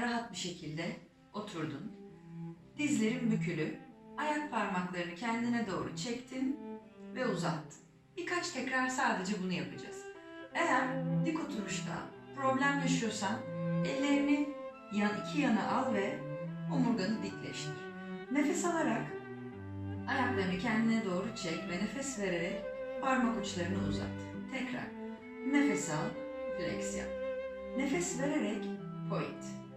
Rahat bir şekilde oturdun. Dizlerin bükülü, ayak parmaklarını kendine doğru çektin ve uzattın. Birkaç tekrar sadece bunu yapacağız. Eğer dik oturuşta problem yaşıyorsan ellerini yan iki yana al ve omurganı dikleştir. Nefes alarak ayaklarını kendine doğru çek ve nefes vererek parmak uçlarını uzat. Tekrar nefes al, flex yap. Nefes vererek point.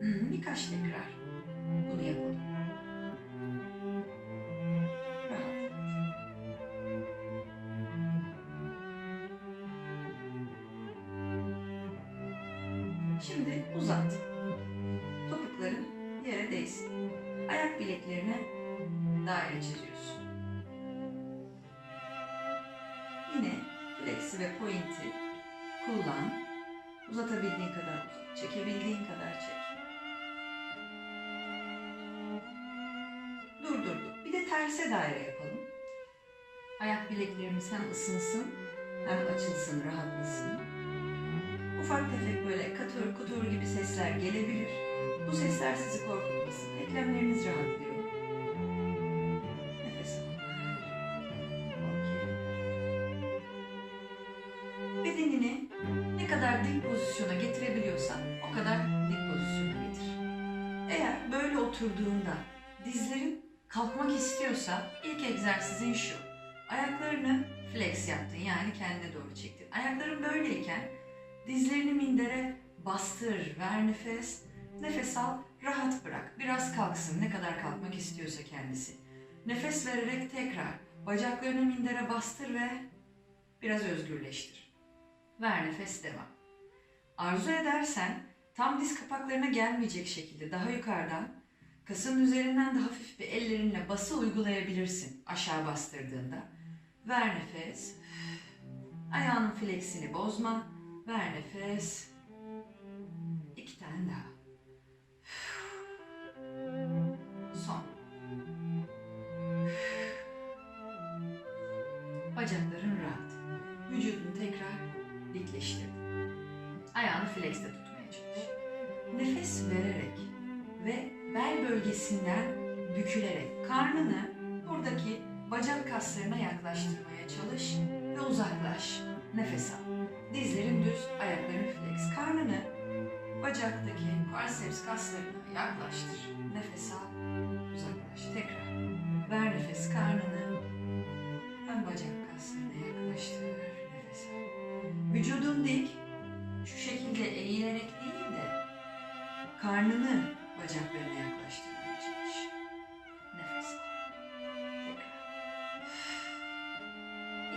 Birkaç tekrar bunu yapalım. Hem ısınsın hem açılsın, rahatlasın. Ufak tefek böyle katır kutur gibi sesler gelebilir. Bu sesler sizi korkutmasın. Eklemleriniz rahatlıyor. Nefes al. Okey. Bedenini ne kadar dik pozisyona getirebiliyorsan o kadar dik pozisyona getir. Eğer böyle oturduğunda dizlerin kalkmak istiyorsa ilk egzersizin şu. Ayaklarını flex yaptın yani kendine doğru çektin. Ayakların böyleyken dizlerini mindere bastır, ver nefes. Nefes al, rahat bırak. Biraz kalksın ne kadar kalkmak istiyorsa kendisi. Nefes vererek tekrar bacaklarını mindere bastır ve biraz özgürleştir. Ver nefes devam. Arzu edersen tam diz kapaklarına gelmeyecek şekilde daha yukarıdan kasın üzerinden de hafif bir ellerinle bası uygulayabilirsin aşağı bastırdığında. Ver nefes. Ayağının fleksini bozma. Ver nefes. Kaslarına yaklaştır. Nefes al, uzaklaş. Tekrar. Ver nefes karnını ön bacak kaslarına yaklaştır. Nefes al. Vücudun dik, şu şekilde eğilerek değil de karnını bacaklarına yaklaştırmaya çalış. Nefes al. Tekrar.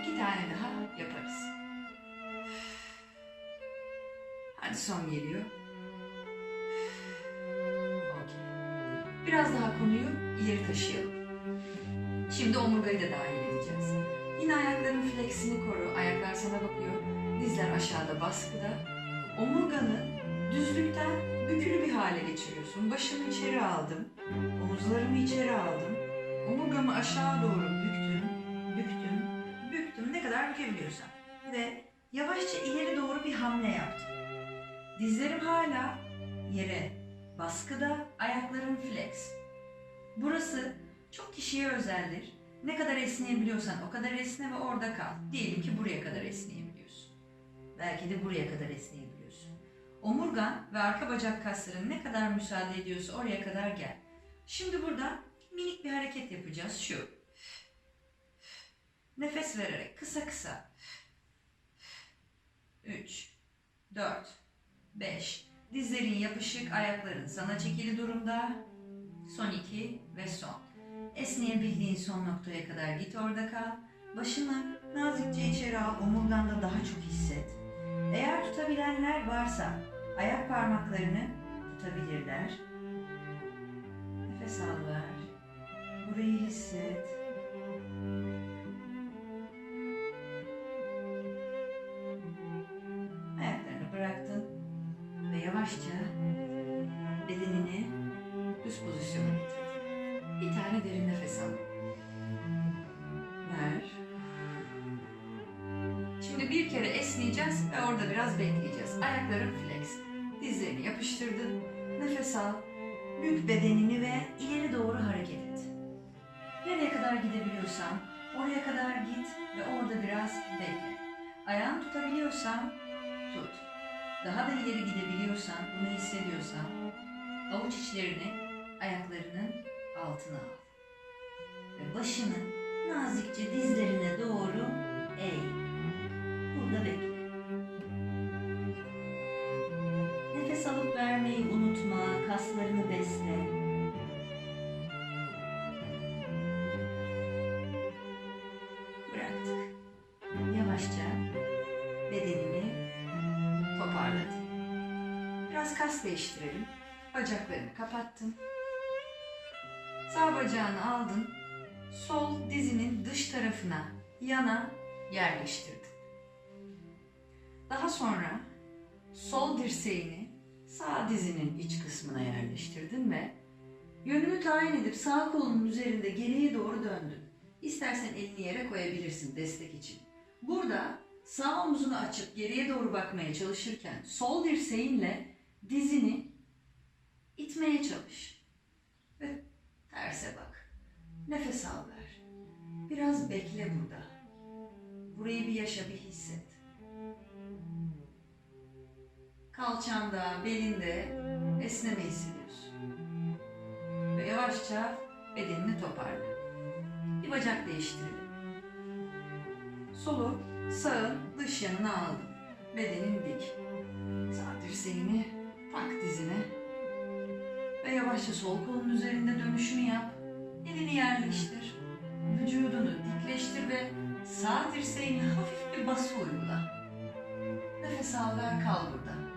İki tane daha yaparız. Hadi son geliyor. Biraz daha konuyu ileri taşıyalım. Şimdi omurgayı da dahil edeceğiz. Yine ayakların fleksini koru. Ayaklar sana bakıyor. Dizler aşağıda baskıda. Omurganı düzlükten bükülü bir hale geçiriyorsun. Başımı içeri aldım. Omuzlarımı içeri aldım. Omurgamı aşağı doğru büktüm. Büktüm. Büktüm. Ne kadar bükebiliyorsam. Ve yavaşça ileri doğru bir hamle yaptım. Dizlerim hala yere baskıda, ayaklarım flex. Burası çok kişiye özeldir. Ne kadar esneyebiliyorsan o kadar esne ve orada kal. Diyelim ki buraya kadar esneyebiliyorsun. Belki de buraya kadar esneyebiliyorsun. Omurgan ve arka bacak kasların ne kadar müsaade ediyorsa oraya kadar gel. Şimdi burada minik bir hareket yapacağız. Şu. Nefes vererek kısa kısa. 3, 4, 5. Dizlerin yapışık, ayakların sana çekili durumda. Son iki ve son. Esneyebildiğin son noktaya kadar git orada kal. Başını nazikçe içeri al, omurganda daha çok hisset. Eğer tutabilenler varsa ayak parmaklarını tutabilirler. Nefes al ver. Burayı hisset. Kadar gidebiliyorsan oraya kadar git ve orada biraz bekle. Ayağını tutabiliyorsan tut. Daha da ileri gidebiliyorsan, bunu hissediyorsan avuç içlerini ayaklarının altına al. Ve başını nazikçe dizlerine doğru eğ. Burada bekle. Nefes alıp vermeyi unutma, kaslarını besle. Değiştirelim. Bacaklarını kapattın. Sağ bacağını aldın. Sol dizinin dış tarafına, yana yerleştirdin. Daha sonra sol dirseğini sağ dizinin iç kısmına yerleştirdin ve yönünü tayin edip sağ kolunun üzerinde geriye doğru döndün. İstersen elini yere koyabilirsin destek için. Burada sağ omzunu açıp geriye doğru bakmaya çalışırken sol dirseğinle dizini itmeye çalış. Ve terse bak. Nefes al ver. Biraz bekle burada. Burayı bir yaşa bir hisset. Kalçanda, belinde esneme hissediyorsun. Ve yavaşça bedenini toparla. Bir bacak değiştirelim. Solu sağın dış yanına aldın. Bedenin dik. Sağ dirseğini tak dizine. Ve yavaşça sol kolun üzerinde dönüşünü yap. Elini yerleştir. Vücudunu dikleştir ve sağ dirseğini hafif bir bası uygula. Nefes al ver kal burada.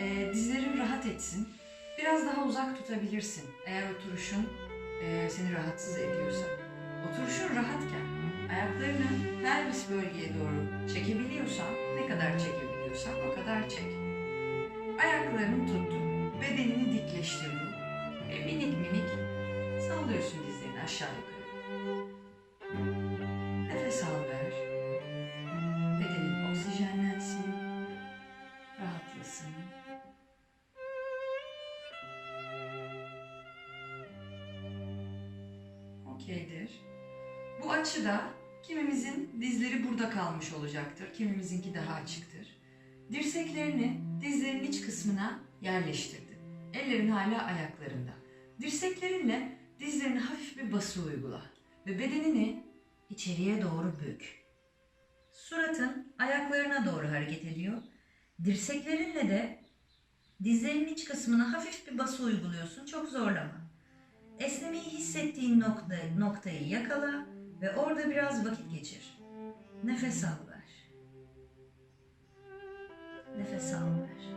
Ee, dizlerin rahat etsin. Biraz daha uzak tutabilirsin. Eğer oturuşun e, seni rahatsız ediyorsa. Oturuşun rahatken ayaklarını pelvis bölgeye doğru çekebiliyorsan, ne kadar çekebiliyorsan o kadar çek. Ayaklarını tuttun, bedenini dikleştirdin ve minik minik sallıyorsun dizlerini aşağı yukarı. Kimimizinki daha açıktır. Dirseklerini dizlerin iç kısmına yerleştirdin. Ellerin hala ayaklarında. Dirseklerinle dizlerine hafif bir bası uygula ve bedenini içeriye doğru bük. Suratın ayaklarına doğru hareket ediyor. Dirseklerinle de dizlerin iç kısmına hafif bir bası uyguluyorsun. Çok zorlama. Esnemeyi hissettiğin nokta, noktayı yakala ve orada biraz vakit geçir. Nefes al. Nefes al ver.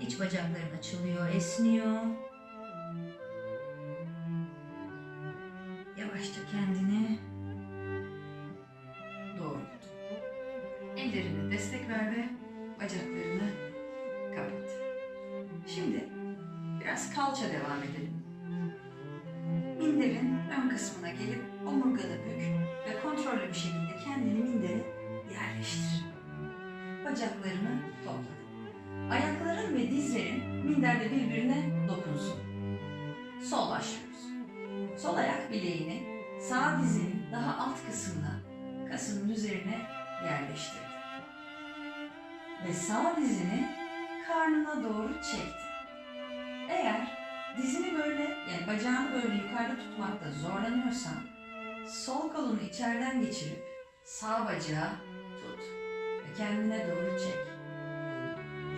İç bacakların açılıyor, esniyor. Yavaşça kendini doğrult. Ellerine destek ver ve bacaklarını kapat. Şimdi biraz kalça devam edelim. Minderin ön kısmına gelip omurganı bük ve kontrollü bir şekilde kendini mindere yerleştir. Bacaklarını topla. Ayakların ve dizlerin minderde birbirine dokunsun. Sol başlıyoruz. Sol ayak bileğini sağ dizinin daha alt kısmına, kasının üzerine yerleştir. Ve sağ dizini karnına doğru çekti. Eğer dizini böyle yani bacağını böyle yukarıda tutmakta zorlanıyorsan sol kolunu içeriden geçirip sağ bacağı kendine doğru çek.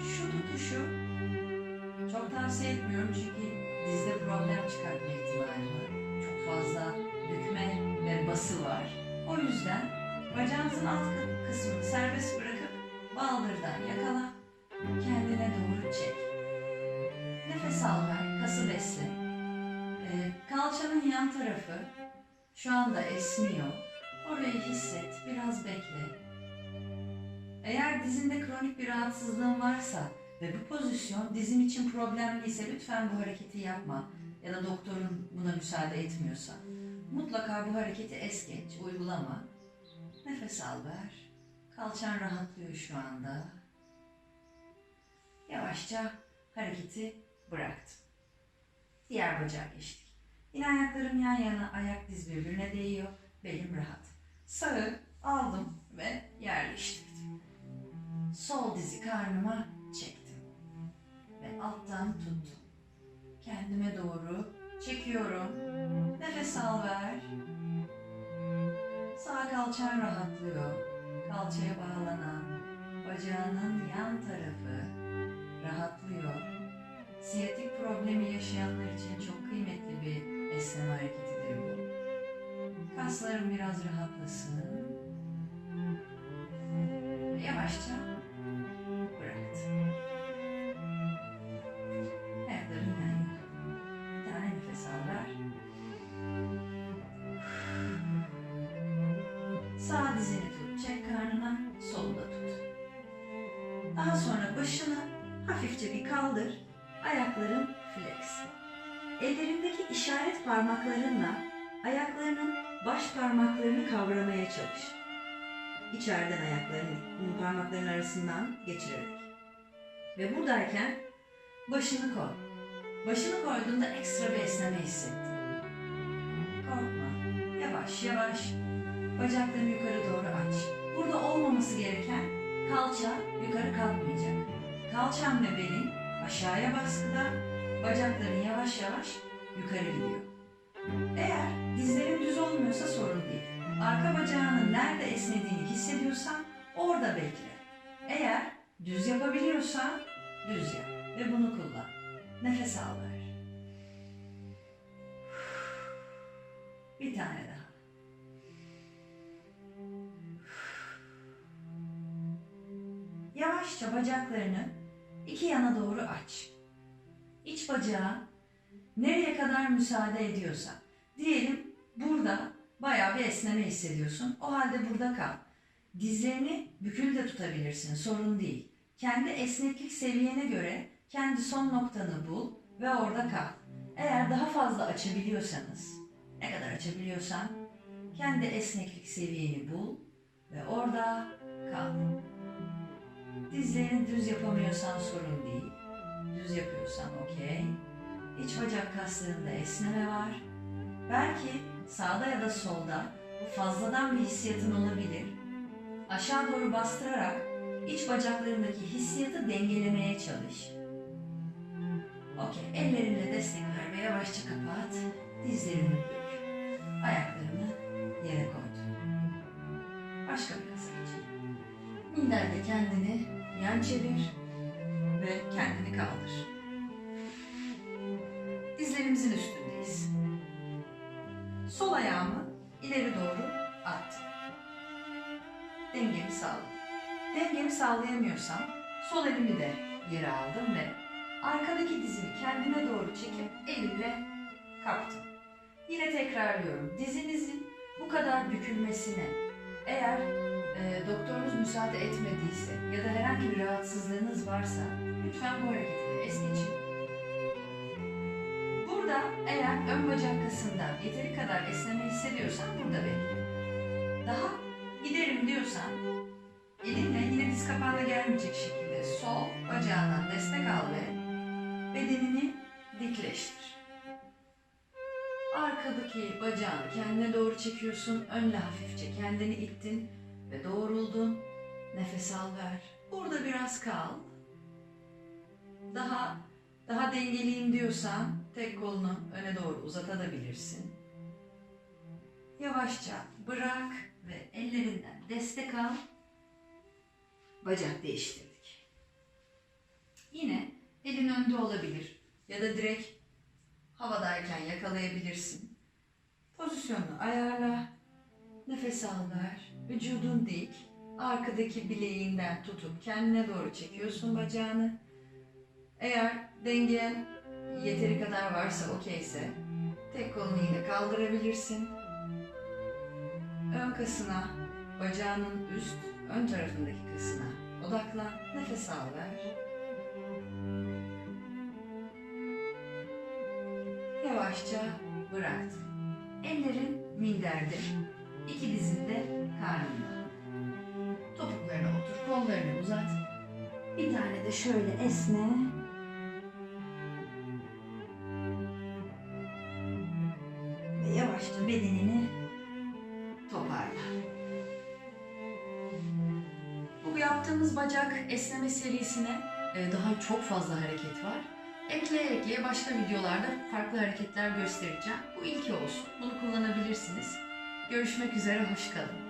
Şu tutuşu çok tavsiye etmiyorum çünkü dizde problem çıkartma ihtimali var. Çok fazla bükme ve bası var. O yüzden bacağınızın alt kısmını serbest bırakıp baldırdan yakala, kendine doğru çek. Nefes al ver, kası besle. Ee, kalçanın yan tarafı şu anda esniyor. Orayı hisset, biraz bekle. Eğer dizinde kronik bir rahatsızlığın varsa ve bu pozisyon dizin için problemliyse lütfen bu hareketi yapma ya da doktorun buna müsaade etmiyorsa mutlaka bu hareketi es geç, uygulama. Nefes al ver. Kalçan rahatlıyor şu anda. Yavaşça hareketi bıraktım. Diğer bacağa geçtik. Yine ayaklarım yan yana, ayak diz birbirine değiyor. Belim rahat. Sağı aldım ve yerleştirdim. Sol dizi karnıma çektim. Ve alttan tuttum. Kendime doğru çekiyorum. Nefes al ver. Sağ kalçan rahatlıyor. Kalçaya bağlanan bacağının yan tarafı rahatlıyor. Siyatik problemi yaşayanlar için çok kıymetli bir esneme hareketidir bu. Kaslarım biraz rahatlasın. Yavaşça Sağ dizini tut, çek karnına, solu da tut. Daha sonra başını hafifçe bir kaldır, ayakların flex. Ellerindeki işaret parmaklarınla ayaklarının baş parmaklarını kavramaya çalış. İçeriden ayakların parmakların arasından geçirerek. Ve buradayken başını koy. Başını koyduğunda ekstra bir esneme hissettin. Korkma. Yavaş yavaş Bacaklarını yukarı doğru aç. Burada olmaması gereken kalça yukarı kalkmayacak. Kalçan ve belin aşağıya baskıda, bacakların yavaş yavaş yukarı gidiyor. Eğer dizlerin düz olmuyorsa sorun değil. Arka bacağının nerede esnediğini hissediyorsan orada bekle. Eğer düz yapabiliyorsan düz yap ve bunu kullan. Nefes al ver. Bir tane daha. Yavaşça bacaklarını iki yana doğru aç. İç bacağı nereye kadar müsaade ediyorsan. Diyelim burada bayağı bir esneme hissediyorsun. O halde burada kal. Dizlerini bükül de tutabilirsin. Sorun değil. Kendi esneklik seviyene göre kendi son noktanı bul ve orada kal. Eğer daha fazla açabiliyorsanız, ne kadar açabiliyorsan kendi esneklik seviyeni bul ve orada kal. Dizlerini düz yapamıyorsan sorun değil. Düz yapıyorsan okey. İç bacak kaslarında esneme var. Belki sağda ya da solda fazladan bir hissiyatın olabilir. Aşağı doğru bastırarak iç bacaklarındaki hissiyatı dengelemeye çalış. Okey, ellerinle destek ver ve yavaşça kapat. Dizlerini bük. Ayaklarını yere koydu. Başka bir kasa geçelim. Minderde kendini yan çevir ve kendini kaldır. Dizlerimizin üstündeyiz. Sol ayağımı ileri doğru attım. Dengemi sağladım. Dengemi sağlayamıyorsam sol elimi de yere aldım ve arkadaki dizimi kendime doğru çekip elimle kaptım. Yine tekrarlıyorum. Dizinizin bu kadar bükülmesine eğer e, doktorunuz müsaade etmediyse ya da herhangi bir rahatsızlığınız varsa lütfen bu hareketi de es geçin. Burada eğer ön bacak kasında yeteri kadar esneme hissediyorsan burada bekle. Daha giderim diyorsan elinle yine diz kapağına gelmeyecek şekilde sol bacağından destek al ve bedenini dikleştir. Arkadaki bacağını kendine doğru çekiyorsun. Önle hafifçe kendini ittin ve doğruldun. Nefes al ver. Burada biraz kal. Daha daha dengeliyim diyorsan tek kolunu öne doğru uzatabilirsin. Yavaşça bırak ve ellerinden destek al. Bacak değiştirdik. Yine elin önde olabilir ya da direkt havadayken yakalayabilirsin. Pozisyonunu ayarla. Nefes al ver. Vücudun dik. Arkadaki bileğinden tutup kendine doğru çekiyorsun bacağını. Eğer dengen yeteri kadar varsa okeyse tek kolunu yine kaldırabilirsin. Ön kasına, bacağının üst, ön tarafındaki kasına odaklan. Nefes al ver. Yavaşça bıraktım. Ellerin minderde, iki dizin de karnında. Topuklarına otur, kollarını uzat. Bir tane de şöyle esne. Ve yavaşça bedenini toparla. Bu yaptığımız bacak esneme serisine e, daha çok fazla hareket var. Ekleye ekleye başka videolarda farklı hareketler göstereceğim. Bu ilki olsun. Bunu kullanabilirsiniz. Görüşmek üzere, hoş kalın.